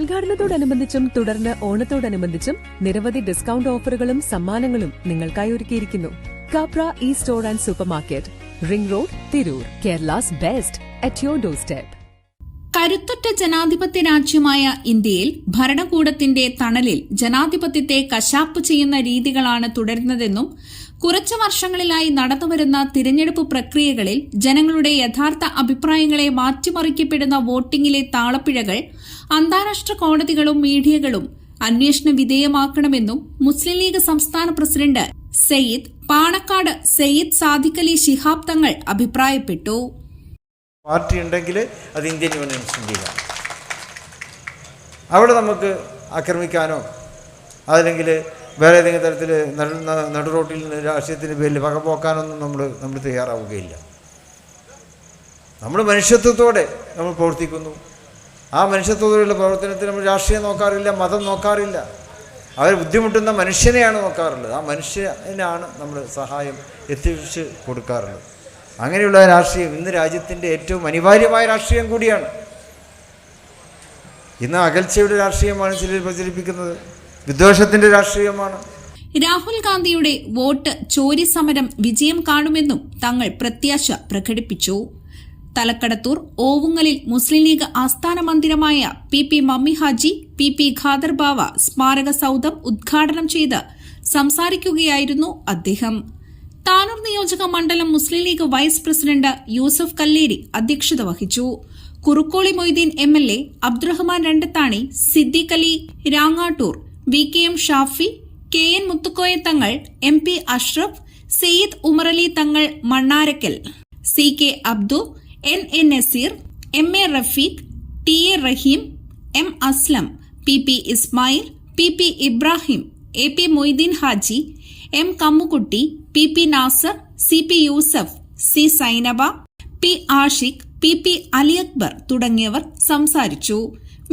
ഉദ്ഘാടനത്തോടനുബന്ധിച്ചും തുടർന്ന് ഓണത്തോടനുബന്ധിച്ചും നിരവധി ഡിസ്കൗണ്ട് ഓഫറുകളും സമ്മാനങ്ങളും നിങ്ങൾക്കായി ഒരുക്കിയിരിക്കുന്നു. Kapra e store and supermarket ring road Tirur. Kerala's best at your doorstep കരുത്തുറ്റ ജനാധിപത്യ രാജ്യമായ ഇന്ത്യയിൽ ഭരണകൂടത്തിന്റെ തണലിൽ ജനാധിപത്യത്തെ കശാപ്പ് ചെയ്യുന്ന രീതികളാണ് തുടരുന്നതെന്നും കുറച്ചു വർഷങ്ങളിലായി നടന്നുവരുന്ന തിരഞ്ഞെടുപ്പ് പ്രക്രിയകളിൽ ജനങ്ങളുടെ യഥാർത്ഥ അഭിപ്രായങ്ങളെ മാറ്റിമറിക്കപ്പെടുന്ന വോട്ടിംഗിലെ താളപ്പിഴകൾ അന്താരാഷ്ട്ര കോടതികളും മീഡിയകളും അന്വേഷണ വിധേയമാക്കണമെന്നും മുസ്ലിം ലീഗ് സംസ്ഥാന പ്രസിഡന്റ് സയ്യിദ് പാണക്കാട് സയ്യിദ് സാദിഖലി ശിഹാബ് തങ്ങൾ അഭിപ്രായപ്പെട്ടു. പാർട്ടി ഉണ്ടെങ്കിൽ അത് ഇന്ത്യൻ യൂണിയൻ മുസ്ലിം അവിടെ നമുക്ക് ആക്രമിക്കാനോ അതല്ലെങ്കിൽ വേറെ ഏതെങ്കിലും തരത്തിൽ നടു റോട്ടിൽ നിന്ന് രാഷ്ട്രീയത്തിന്റെ പേരിൽ വകപോക്കാനൊന്നും നമ്മൾ നമ്മൾ തയ്യാറാവുകയില്ല. നമ്മൾ മനുഷ്യത്വത്തോടെ നമ്മൾ പ്രവർത്തിക്കുന്നു. ആ മനുഷ്യത്വത്തോടെയുള്ള പ്രവർത്തനത്തിൽ നമ്മൾ രാഷ്ട്രീയം നോക്കാറില്ല മതം നോക്കാറില്ല. അവർ ബുദ്ധിമുട്ടുന്ന മനുഷ്യനെയാണ് നോക്കാറുള്ളത്. ആ മനുഷ്യനാണ് നമ്മൾ സഹായം എത്തിച്ച് കൊടുക്കാറുള്ളത്. അങ്ങനെയുള്ള രാഷ്ട്രീയം ഇന്ന് രാജ്യത്തിന്റെ ഏറ്റവും അനിവാര്യമായ രാഷ്ട്രീയം കൂടിയാണ്. ഇന്ന് അകൽച്ചയുടെ രാഷ്ട്രീയമാണ് ചിലർ പ്രചരിപ്പിക്കുന്നത്. വിദ്വേഷത്തിന്റെ രാഷ്ട്രീയമാണ്. രാഹുൽ ഗാന്ധിയുടെ വോട്ട് ചോരി സമരം വിജയം കാണുമെന്നും തങ്ങൾ പ്രത്യാശ പ്രകടിപ്പിച്ചു. തലക്കടത്തൂർ ഓവുങ്ങലിൽ മുസ്ലിം ലീഗ് ആസ്ഥാന മന്ദിരമായ P P Mammi Haji P P Khader Bava സ്മാരക സൌധം ഉദ്ഘാടനം ചെയ്ത് സംസാരിക്കുകയായിരുന്നു അദ്ദേഹം. താനൂർ നിയോജക മണ്ഡലം മുസ്ലിം ലീഗ് വൈസ് പ്രസിഡന്റ് യൂസഫ് കല്ലേരി അധ്യക്ഷത വഹിച്ചു. Kurukkoli Moideen M L A Abdurahman Randathani Siddiqali Rangattur V K M Shafi K N Muthukoya Thangal M P Ashraf Sayed Umarali Thangal Mannarakkal C K Abdu N A Naseer M A Rafeeq T A Raheem M Aslam P P Ismail P P Ibrahim A P Moideen Haji M Kammukutty P P Nasar C P Yusuf C Zainaba P Ashiq P P Ali Akbar തുടങ്ങിയവർ സംസാരിച്ചു.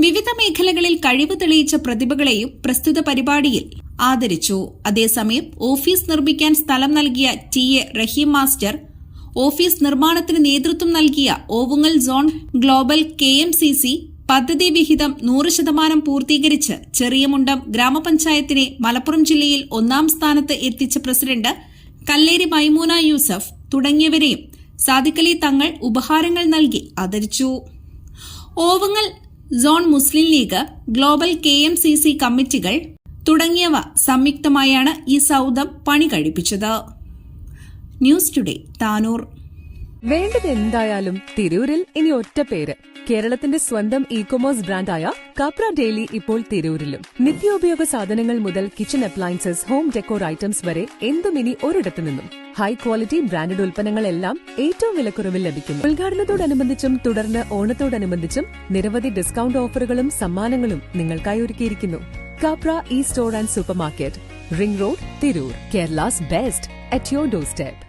വിവിധ മേഖലകളിൽ കഴിവ് തെളിയിച്ച പ്രതിഭകളെയും പ്രസ്തുത പരിപാടിയിൽ ആദരിച്ചു. അതേസമയം ഓഫീസ് നിർമ്മിക്കാൻ സ്ഥലം നൽകിയ T A Raheem master office നിർമ്മാണത്തിന് നേതൃത്വം നൽകിയ Ovungal zone global K M C C പദ്ധതി വിഹിതം നൂറ് ശതമാനം പൂർത്തീകരിച്ച് ചെറിയമുണ്ടം ഗ്രാമപഞ്ചായത്തിനെ മലപ്പുറം ജില്ലയിൽ ഒന്നാം സ്ഥാനത്ത് എത്തിച്ച പ്രസിഡന്റ് കല്ലേരി മൈമൂന യൂസഫ് തുടങ്ങിയവരെയും സാദിഖലി തങ്ങൾ ഉപഹാരങ്ങൾ നൽകി ആദരിച്ചു. Ovungal zone Muslim League global K M C C കമ്മിറ്റികൾ തുടങ്ങിയവ സംയുക്തമായാണ് ഈ സൌദം പണി കഴിപ്പിച്ചത്. News today Tanur. വേണ്ടത് എന്തായാലും തിരൂരിൽ ഇനി ഒറ്റ പേര്. കേരളത്തിന്റെ സ്വന്തം ഇ കൊമേഴ്സ് ബ്രാൻഡായ കപ്ര ഡെയിലി ഇപ്പോൾ തിരൂരിലും. നിത്യോപയോഗ സാധനങ്ങൾ മുതൽ kitchen appliances home decor items വരെ എന്തും ഇനി ഒരിടത്തു നിന്നും ഹൈ ക്വാളിറ്റി ബ്രാൻഡഡ് ഉൽപ്പന്നങ്ങളെല്ലാം ഏറ്റവും വിലക്കുറവിൽ ലഭിക്കുന്നു. ഉദ്ഘാടനത്തോടനുബന്ധിച്ചും തുടർന്ന് ഓണത്തോടനുബന്ധിച്ചും നിരവധി ഡിസ്കൗണ്ട് ഓഫറുകളും സമ്മാനങ്ങളും നിങ്ങൾക്കായി ഒരുക്കിയിരിക്കുന്നു. Kapra e store and supermarket ring road Tirur Kerala's best at your doorstep